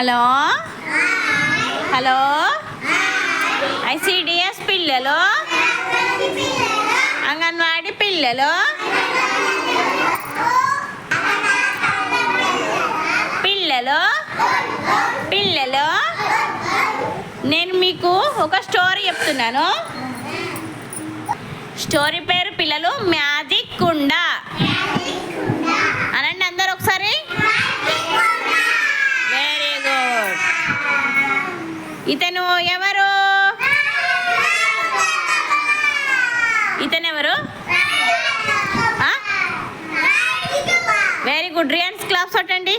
Hello? Hello? ICDS పిల్లలు? అంగన్వాడి పిల్లలు? పిల్లలు? పిల్లలు? నేను మీకు ఒక స్టోరీ చెప్తున్నాను. స్టోరీ పేరు పిల్లలు మ్యాజిక్ కుండ. అనండి అందరు ఒకసారి వెరీ గుడ్ ఇతను ఎవరు? ఇతను ఎవరు వెరీ గుడ్ రియాన్స్ క్లాప్స్ కొట్టండి.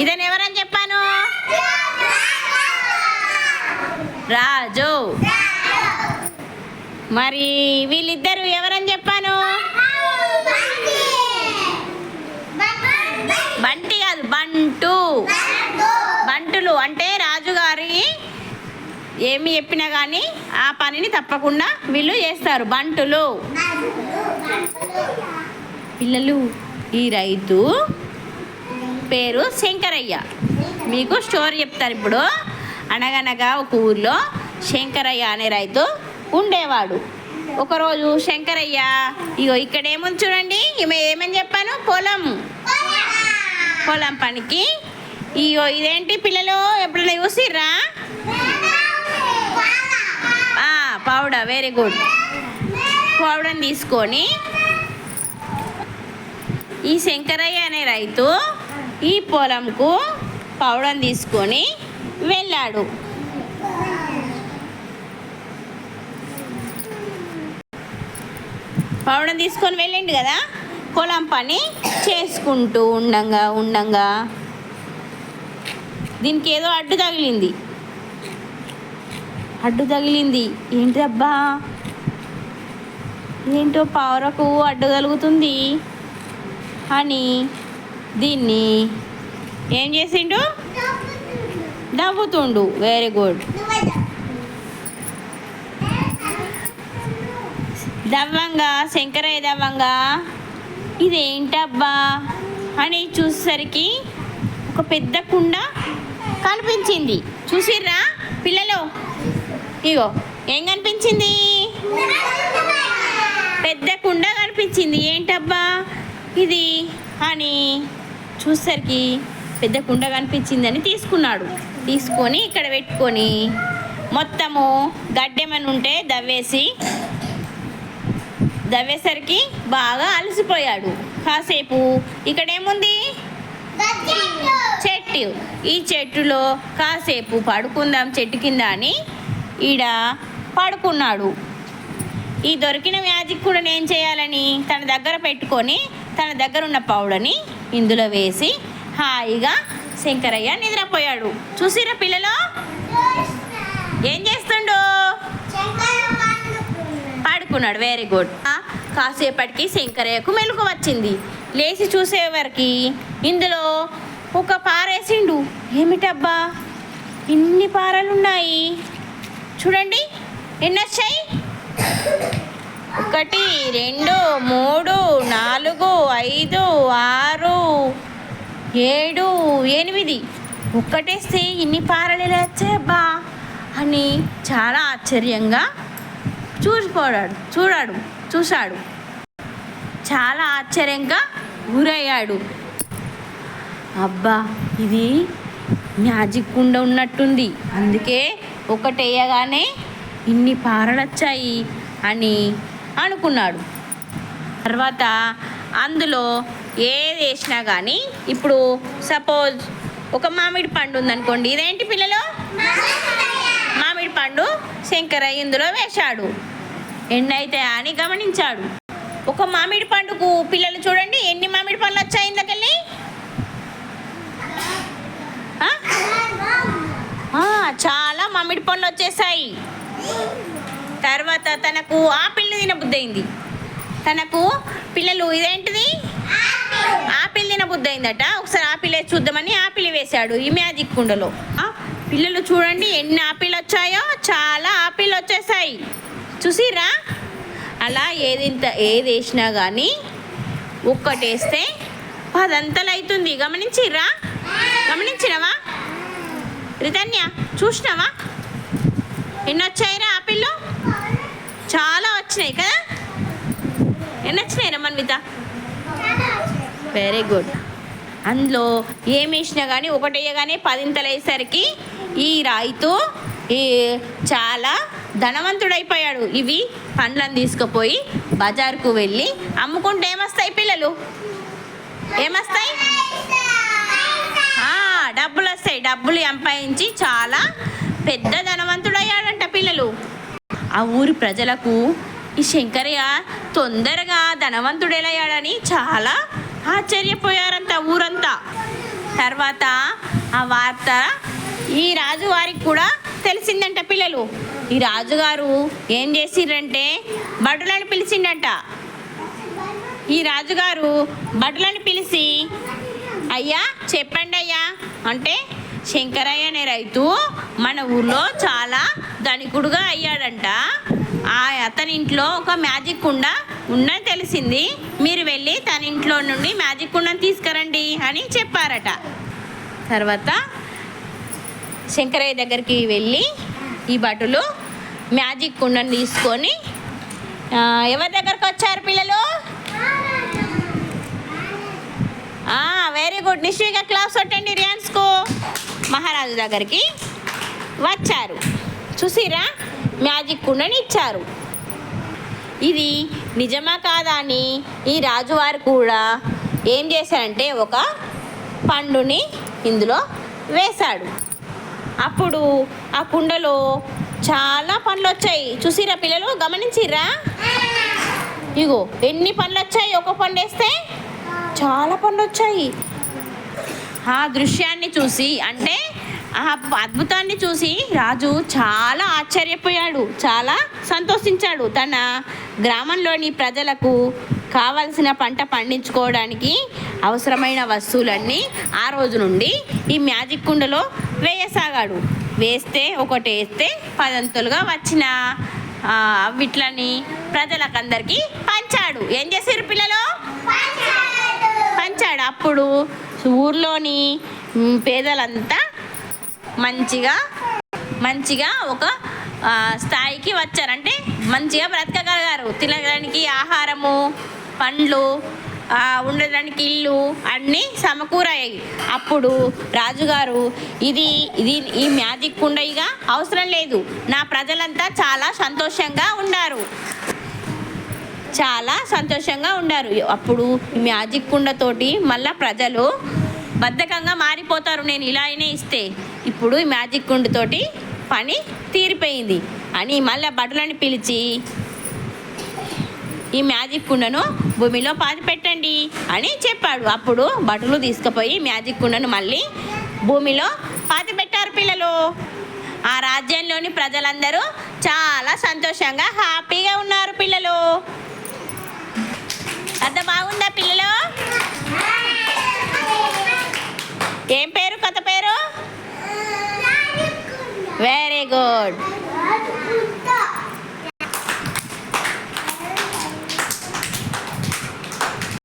ఇతను ఎవరని చెప్పాను? రాజు. మరి వీళ్ళిద్దరు ఎవరని చెప్పాను బంటి కాదు బంటు బంటులు అంటే రాజుగారి ఏమి చెప్పినా కానీ ఆ పనిని తప్పకుండా వీళ్ళు చేస్తారు. బంటులు. పిల్లలు ఈ రైతు పేరు శంకరయ్య. మీకు స్టోరీ చెప్తారు ఇప్పుడు. అనగనగా ఒక ఊర్లో శంకరయ్య అనే రైతు ఉండేవాడు. ఒకరోజు శంకరయ్య ఇగో ఇక్కడేముంది చూడండి ఈమె ఏమని చెప్పాను? పొలం. పొలం పనికి ఇగో ఇదేంటి పిల్లలు? ఎప్పుడైనా చూసిర్రా? పౌడర్ వెరీ గుడ్ పౌడర్ని తీసుకొని ఈ శంకరయ్య అనే రైతు ఈ పొలంకు పౌడర్ని తీసుకొని వెళ్ళాడు. పౌడర్ తీసుకొని వెళ్ళిండు కదా? పొలం పని చేసుకుంటూ ఉండంగా ఉండంగా. దీనికి ఏదో అడ్డు తగిలింది. అడ్డు తగిలింది. ఏంటబ్బా? ఏంటో పావురకు అడ్డు తగులుతుంది. అని దీన్ని ఏం చేసిండు? నవ్వుతుండు. వెరీ గుడ్ దవ్వంగా శంకరయ్య దవ్వంగా ఇదేంటబ్బా? అని చూసేసరికి ఒక పెద్ద కుండ కనిపించింది. చూసిర్రా పిల్లలు? ఇగో ఏం కనిపించింది? పెద్ద కుండ కనిపించింది. ఏంటబ్బా ఇది? అని చూసేసరికి పెద్ద కుండ కనిపించిందని తీసుకున్నాడు. తీసుకొని ఇక్కడ పెట్టుకొని మొత్తము గడ్డెమని ఉంటే దవ్వేసి దవ్వేసరికి బాగా అలసిపోయాడు. కాసేపు ఇక్కడ ఏముంది చెట్టు. ఈ చెట్టులో కాసేపు పడుకుందాం చెట్టు కింద అని ఈడ పడుకున్నాడు. ఈ దొరికిన మ్యాజిక్ కూడా నేను చేయాలని తన దగ్గర పెట్టుకొని తన దగ్గర ఉన్న పౌడని ఇందులో వేసి హాయిగా శంకరయ్య నిద్రపోయాడు. చూసిరా పిల్లలు? ఏం చేస్తుండు? పడుకున్నాడు. వెరీ గుడ్ కాసేపటికి శంకరయ్యకు మెలకు వచ్చింది. లేచి చూసేవరికి ఇందులో ఒక పారేసిండు. ఏమిటబ్బా? ఇన్ని పారలు ఉన్నాయి చూడండి. ఎన్ని వచ్చాయి? ఒకటి రెండు మూడు నాలుగు ఐదు ఆరు ఏడు ఎనిమిది. ఒక్కటేస్తే ఇన్ని పారలు ఎలా వచ్చాయబ్బా అని చాలా ఆశ్చర్యంగా చూసిపోయాడు చూడాడు చూశాడు. చాలా ఆశ్చర్యంగా గురయ్యాడు. అబ్బా ఇది మ్యాజిక్ కుండ ఉన్నట్టుంది. అందుకే ఒకటేయగానే ఇన్ని పారలొచ్చాయి అని అనుకున్నాడు. తర్వాత అందులో ఏది వేసినా కానీ ఇప్పుడు సపోజ్ ఒక మామిడి పండు ఉందనుకోండి ఇదేంటి పిల్లలు? మామిడి పండు శంకరయ్య ఇందులో వేశాడు. ఎన్నైతే అని గమనించాడు. ఒక మామిడి పండుకు పిల్లలు చూడండి ఎన్ని మామిడి పండ్లు వచ్చాయి ఇందుకెళ్ళి చాలా మామిడి పండ్లు వచ్చేసాయి. తర్వాత తనకు ఆపిల్ తినబుద్ధి తనకు పిల్లలు ఇదేంటిది? ఆపిల్ తినబుద్ధి అయిందట ఒకసారి ఆపిల్ వేసి చూద్దామని ఆపిల్ వేశాడు ఈ మ్యాజిక్ కుండలో. పిల్లలు చూడండి ఎన్ని ఆపిల్ వచ్చాయో చాలా ఆపిల్ వచ్చేసాయి. చూసిరా అలా ఏదింత ఏది వేసినా కానీ ఒక్కటేస్తే పదంతలు అవుతుంది గమనించిర్రా? గమనించినవా? రితన్య చూసినావా? ఎన్ని వచ్చాయిరా ఆపిల్లు చాలా వచ్చినాయి కదా? ఎన్ని వచ్చినాయిరా మన్విత? వెరీ గుడ్ అందులో ఏమి వేసినా కానీ ఒకటి వేయగానే పదింతలు అయ్యేసరికి ఈ రైతు ఈ చాలా ధనవంతుడైపోయాడు. ఇవి పండ్లను తీసుకుపోయి బజార్కు వెళ్ళి అమ్ముకుంటే ఏమొస్తాయి పిల్లలు? ఏమొస్తాయి? డబ్బులు వస్తాయి డబ్బులు సంపాదించి చాలా పెద్ద ధనవంతుడయ్యాడంట పిల్లలు. ఆ ఊరి ప్రజలకు ఈ శంకరయ్య తొందరగా ధనవంతుడెలయ్యాడని చాలా ఆశ్చర్యపోయారంట ఊరంతా. తర్వాత ఆ వార్త ఈ రాజువారికి కూడా తెలిసిందంట పిల్లలు. ఈ రాజుగారు ఏం చేసిండ్రంటే భటులను పిలిచిండంట. ఈ రాజుగారు భటులను పిలిచి అయ్యా చెప్పండి అయ్యా. అంటే శంకరయ్య అనే రైతు మన ఊర్లో చాలా ధనికుడుగా అయ్యాడంట. ఆ అతని ఇంట్లో ఒక మ్యాజిక్ కుండ ఉన్నది తెలిసింది. మీరు వెళ్ళి తన ఇంట్లో నుండి మ్యాజిక్ కుండను తీసుకురండి అని చెప్పారట. తర్వాత శంకరయ్య దగ్గరికి వెళ్ళి ఈ భటులు మ్యాజిక్ కుండను తీసుకొని ఎవరి దగ్గరకు వచ్చారు పిల్లలు? వెరీ గుడ్ నిశ్చిగా క్లాస్ కొట్టండి రియాన్స్కు. మహారాజు దగ్గరికి వచ్చారు. చూసిరా? మ్యాజిక్ కుండని ఇచ్చారు. ఇది నిజమా కాదా అని ఈ రాజువారు కూడా ఏం చేశారంటే ఒక పండుని ఇందులో వేశాడు. అప్పుడు ఆ కుండలో చాలా పండ్లు వచ్చాయి చూసిరా పిల్లలు? గమనించిర్రా? ఇగో ఎన్ని పండ్లు వచ్చాయి ఒక పండు వేస్తే చాలా పండ్లు వచ్చాయి ఆ దృశ్యాన్ని చూసి అంటే ఆ అద్భుతాన్ని చూసి రాజు చాలా ఆశ్చర్యపోయాడు చాలా సంతోషించాడు. తన గ్రామంలోని ప్రజలకు కావలసిన పంట పండించుకోవడానికి అవసరమైన వస్తువులన్నీ ఆ రోజు నుండి ఈ మ్యాజిక్ కుండలో వేయసాగాడు. వేస్తే ఒకటి వేస్తే పదంతులుగా వచ్చిన వీటిని ప్రజలకందరికీ పంచాడు. ఏం చేశారు పిల్లలు? పంచాడు. అప్పుడు ఊర్లోని పేదలంతా మంచిగా మంచిగా ఒక స్థాయికి వచ్చారు. అంటే మంచిగా బ్రతకగలిగారు. తినడానికి ఆహారము పండ్లు ఉండడానికి ఇల్లు అన్నీ సమకూరాయి అప్పుడు రాజుగారు ఇది ఇది ఈ మ్యాజిక్ కుండయిగా అవసరం లేదు. నా ప్రజలంతా చాలా సంతోషంగా ఉన్నారు చాలా సంతోషంగా ఉన్నారు అప్పుడు ఈ మ్యాజిక్ కుండతోటి మళ్ళా ప్రజలు బద్ధకంగా మారిపోతారు నేను ఇలా అయినా ఇస్తే. ఇప్పుడు ఈ మ్యాజిక్ కుండతోటి పని తీరిపోయింది. అని మళ్ళీ బట్టలను పిలిచి ఈ మ్యాజిక్ కుండను భూమిలో పాతి పెట్టండి అని చెప్పాడు. అప్పుడు బట్టలు తీసుకుపోయి మ్యాజిక్ కుండను మళ్ళీ భూమిలో పాతి పెట్టారు పిల్లలు. ఆ రాజ్యంలోని ప్రజలందరూ చాలా సంతోషంగా హ్యాపీగా ఉన్నారు పిల్లలు. కథ బాగుందా పిల్లలు